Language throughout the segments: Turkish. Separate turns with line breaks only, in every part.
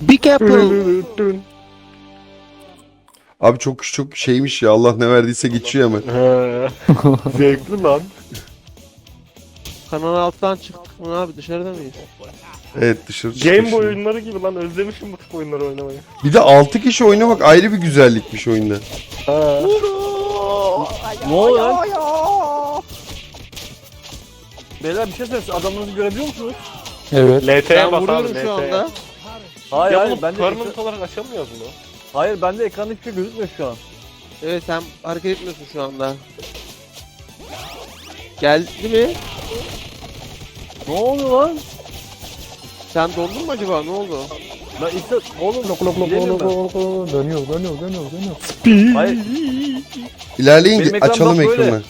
Big Apple.
Abi çok çok şeymiş ya Allah ne verdiyse geçiyor hemen.
He. Zevkli lan.
Kanal alttan çıktık mı abi dışarıda mıyız?
Evet dışarı
Game. Boy oyunları gibi lan özlemişim bu tip oyunları oynamayı.
Bir de 6 kişi oynamak ayrı bir güzellikmiş oyunda.
Ne oluyor lan? Beyler bir şey söyleyeyim. Adamınızı görebiliyor musunuz?
Evet.
LT'ye
Ben
bas abi
vuruyorum
LT'ye.
şu anda.
Hayır
Ya
hayır
bunu
bende
permanent
ekran...
olarak açamıyoruz mu?
Hayır bende ekranda hiçbir şey gözükmüyor şu an.
Evet sen hareket etmiyorsun şu anda. Geldi mi?
Ne oluyor lan?
Sen dondun mu acaba? Ne oldu?
İlk de... Oğlum
Lok lok lok lok lok lok dönüyor dönüyor dönüyor dönüyor.
Hayır. Benim ekran
açalım
bak böyle.
ekranı.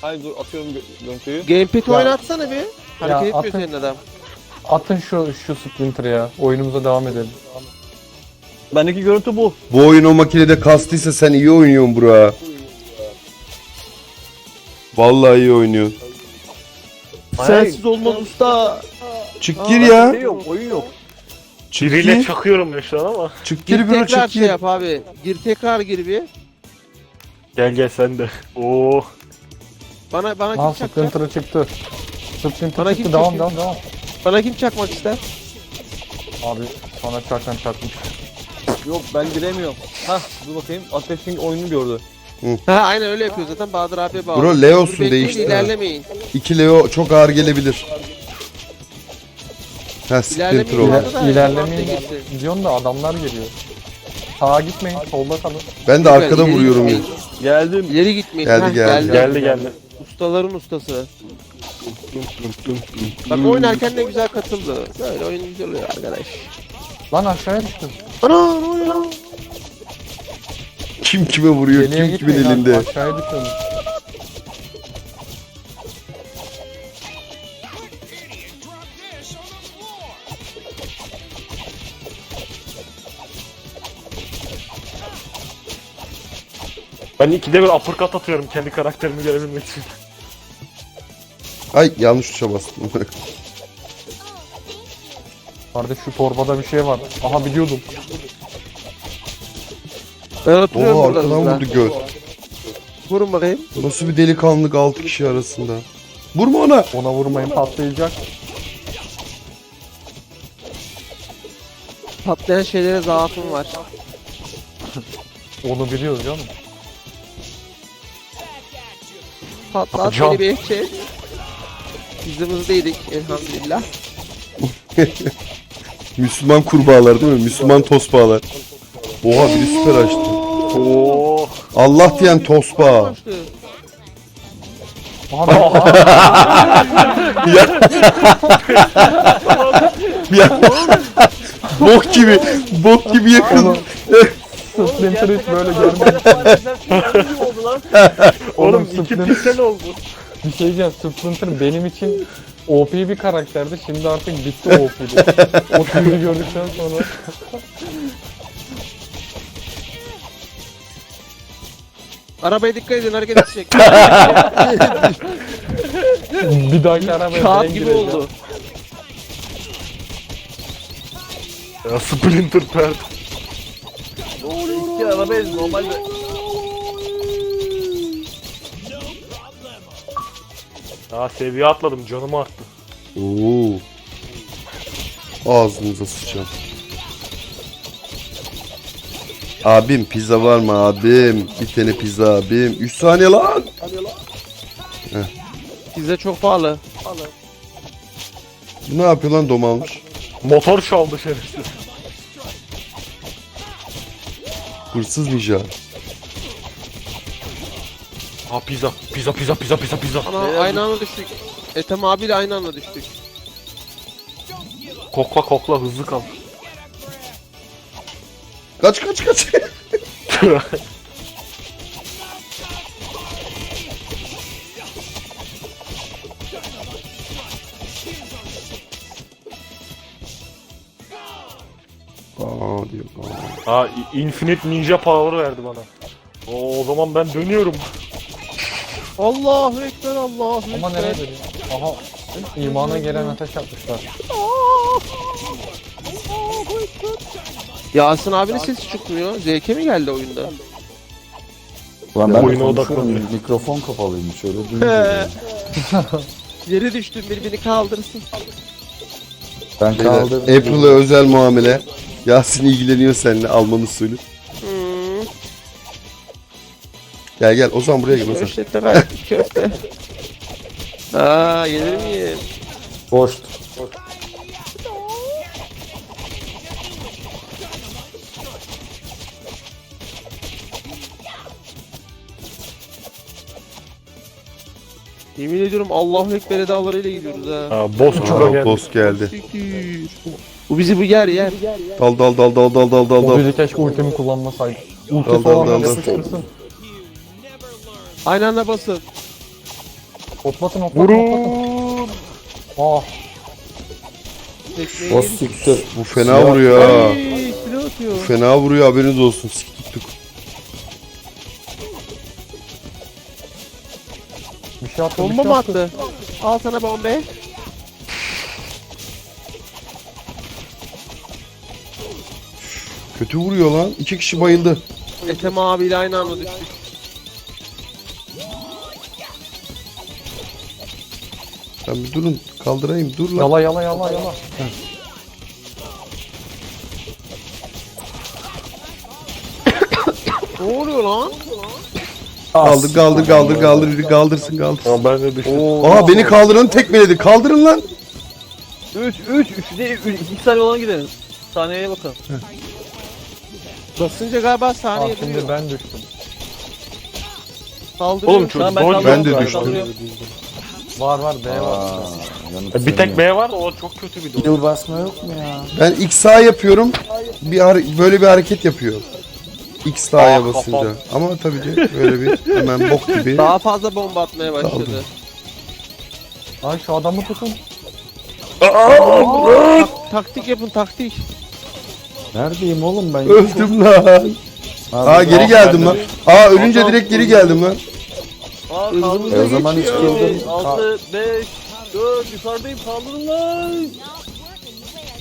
Hayır dur atıyorum gö- görüntüyü.
Gamepad'i
Ya.
oynatsana bir. Hareket etmiyor
atın.
senin adam.
Atın şu şu Splinter'ı ya. Oyunumuza devam edelim.
Bendeki görüntü bu.
Bu oyun o makinede kastıysa sen iyi oynuyorsun bura. Vallahi iyi oynuyorsun.
Sensiz olmaz usta.
Çık gir
Şey
ya.
yok oyun yok.
Çık
Biriyle
gir.
çakıyorum ya şu an ama.
Çık
Gir
gir bro
tekrar
çık
şey
gir.
yap abi. Gir tekrar gir bir.
Gel gel sen de. Oo.
Bana bana
Aa
kim çakacak?
Splinter'ı çıktı. Splinter
Bana
çıktı
kim
devam
çakıyor?
devam devam.
Bana kim çakmak ister?
Abi sana çarkan çarpmış.
Yok ben giremiyorum. Hah dur bakayım. Ateşin oyunu gördü.
Ha aynen öyle yapıyor zaten Bahadır abiye bağlı.
Bro Leo'sun
Bekleyin,
değişti.
ilerlemeyin.
2 Leo çok ağır gelebilir. Ha Splinter
İlerlemeyin. da
İler, ilerlemeyin diyorsun da adamlar geliyor. Sağa gitmeyin solda kalın.
Ben de arkada
İleri
vuruyorum
gitmeyin.
Geldim.
İleri gitmeyin.
Geldi,
Heh,
geldi.
Geldi geldi.
Ustaların ustası. Bak oynarken ne güzel katıldı. Böyle oyun güzel oluyor arkadaş.
Lan aşağıya düştüm.
Ana ne oluyor lan?
Kim kime vuruyor,
Geriye
kim kimin
gitmeyin lan,
elinde.
Aşağıya düşüyorum.
Ben ikide bir uppercut atıyorum kendi karakterimi görebilmek için.
Ay yanlış tuşa bastım.
Kardeş şu torbada bir şey var. Aha biliyordum.
Ben oturuyorum
Oha
burada.
arkadan
hızla.
vurdu göt.
Vurun bakayım.
Nasıl bir delikanlılık 6 kişi arasında. Vurma ona.
Ona vurmayın patlayacak.
Patlayan şeylere zaafım var.
Onu biliyoruz canım.
Patlat beni bir şey. Biz de hızlıydık elhamdülillah.
Müslüman kurbağalar değil mi? Müslüman tosbağalar. Oha biri süper açtı.
Oo.
Allah diyen tosbağa.
Ben-
Ya. bok gibi. Bok gibi yakın.
Splinter hiç böyle görmedim.
Oğlum
Oğlum,
iki piksel oldu.
Bir şey diyeceğim. Splinter benim için OP bir karakterdi. Şimdi artık bitti o OP'li. o filmi gördükten sonra.
Arabaya dikkat edin hareket edecek.
bir dahaki arabaya
Kağıt gibi oldu.
Ya Splinter pert.
İki arabayız normalde.
Ya seviye atladım canımı arttı.
Oo. Ağzınıza sıçacağım. Abim pizza var mı abim? Bir tane pizza abim. 3 saniye lan.
Size çok pahalı.
Bu ne yapıyor lan dom almış?
Motor çaldı şerefsiz.
Hırsız ninja.
Ha pizza. Pizza pizza pizza pizza pizza.
Ana aynı anda düştük. Ethem abiyle aynı anda düştük.
Kokla kokla hızlı kal.
Kaç kaç kaç. Aa diyor. Aa.
ha Infinite Ninja Power verdi bana. Oo, o zaman ben dönüyorum.
Allahu ekber Allahu ekber.
Ama nereye dönüyor? Aha. İmana gelen ateş yapmışlar.
Yasin abinin sesi çıkmıyor. ZK mi geldi oyunda?
Ulan ben
Oyuna odaklanıyor.
Mikrofon kapalıymış öyle duyunca.
Yere düştüm birbirini kaldırsın.
ben
Beyler,
kaldırdım.
April'a özel muamele. Yasin ilgileniyor seninle Alman usulü. Gel gel o zaman buraya gel Ozan.
Köfte ver. Köfte. Aa yenir miyim?
Boş.
Yemin ediyorum Allahu Ekber edalarıyla gidiyoruz ha.
Ha, boss
Aa,
geldi.
boss geldi.
Bu bizi bu yer yer.
Dal dal dal dal dal dal dal
O
dal.
biri keşke ultimi kullanmasaydı.
Dal,
Ultisi
dal, dal,
da
dal.
sıçtırsın.
Aynı anda basın.
Hoplatın hoplatın hoplatın.
Vurun.
Ah
Tekmeyi
Boss
yedik.
siktir.
Bu fena vuruyor ha.
Ay silah atıyor.
Bu fena vuruyor haberiniz olsun. Sik tuttuk.
bir şey attı bir
Bomba
şey
mı
attı.
attı? Al sana bombe.
Kötü vuruyor lan. İki kişi bayıldı.
Ethem abiyle aynı anda düştük.
Sen bir durun. Kaldırayım. Dur lan.
Yala yala yala yala.
Ne oluyor lan?
Kaldır kaldır kaldır kaldır. Biri kaldırsın kaldırsın.
Ama ben de düştüm.
Aa beni kaldıranı tekmeledi. Kaldırın lan.
3 3 3 değil 2 saniye olan gidelim. Saniyeye bakın.
Basınca galiba saniye
şimdi
duruyor.
ben düştüm.
Saldırıyor.
Oğlum çocuk
Tamam, ben
de düştüm.
Var var B var.
Aa, yanıp
Bir tek. B var da o çok kötü bir dodge.
Yıl basma yok mu ya?
Ben X sağ yapıyorum. Bir böyle bir hareket yapıyor. X sağa
Ah,
basınca.
kafam.
Ama tabii ki böyle bir hemen bok gibi.
Daha fazla bomba atmaya başladı.
Ay şu adamı tutun.
Tak- taktik yapın taktik.
Neredeyim oğlum ben?
Öldüm lan. Aa geri geldim lan. Aa ölünce direkt geri geldim lan.
Aa
Hızımız
kaldırın.
E o zaman hiç kıldım.
6 5 4 yukarıdayım kaldırın lan.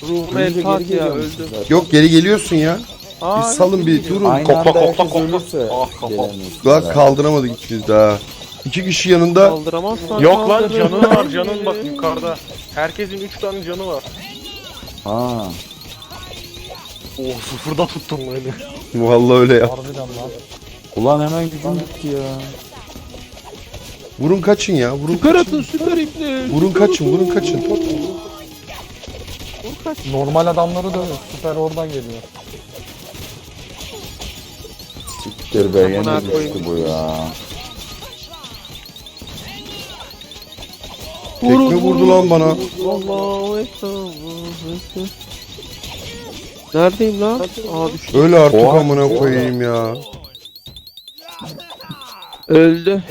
Ruhum el ya öldüm.
Yok geri geliyorsun ya.
Aa,
Bir salın bir durun.
Aynı
Kokla,
anda
kokla,
herkes
kokla.
ölürse
Ah, kafam.
ya.
kaldıramadık ikimiz daha. İki kişi yanında.
Kaldıramazsan
Yok lan
kaldırırım.
canın var canın bak yukarıda. Herkesin 3 tane canı var.
Ha.
Oh sıfırda tuttum beni.
Vallahi öyle ya.
Harbiden lan.
Ulan hemen gücüm gitti ya.
Vurun kaçın ya. Vurun
Süper
kaçın.
atın süper ipli.
Vurun kaçın. Vurun kaçın.
Normal adamları dövün. Süper oradan geliyor.
Siktir be düştü
koyayım.
bu ya.
Tekme vurdu lan bana.
Allahu ekber. Allahu ekber. Neredeyim lan? Aa düştüm.
Öyle artık
Oha.
amına koyayım ya.
Öldü.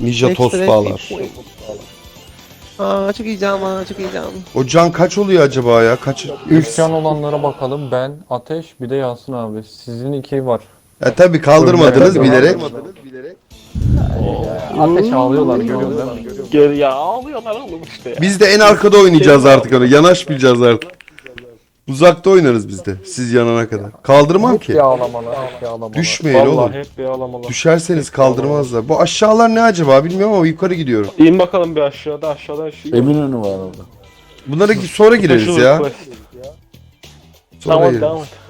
Ninja tost bağlar.
Aa çok heyecanlı aa çok heyecanlı.
O can kaç oluyor acaba ya? Kaç?
İlk can olanlara bakalım. Ben, Ateş, bir de Yasin abi. Sizin iki var.
Ya tabii kaldırmadınız
Öyle.
bilerek.
Ateş ağlıyorlar mi?
Geri ya ağlıyorlar oğlum işte ya.
Biz de en arkada oynayacağız artık onu. Yanaşmayacağız artık. Uzakta oynarız biz de. Siz yanana kadar. Kaldırmam
Hep
ki.
bir ağlamalar, hep bir ağlamalar.
Düşmeyin
Vallahi
oğlum.
hep bir ağlamalar.
Düşerseniz kaldırmazlar. Bu aşağılar ne acaba bilmiyorum ama yukarı gidiyorum.
İn bakalım bir aşağıda aşağıdan şu.
Eminönü var orada.
Bunlara sonra gireriz ya. Sonra
Tamam
gireriz.
et.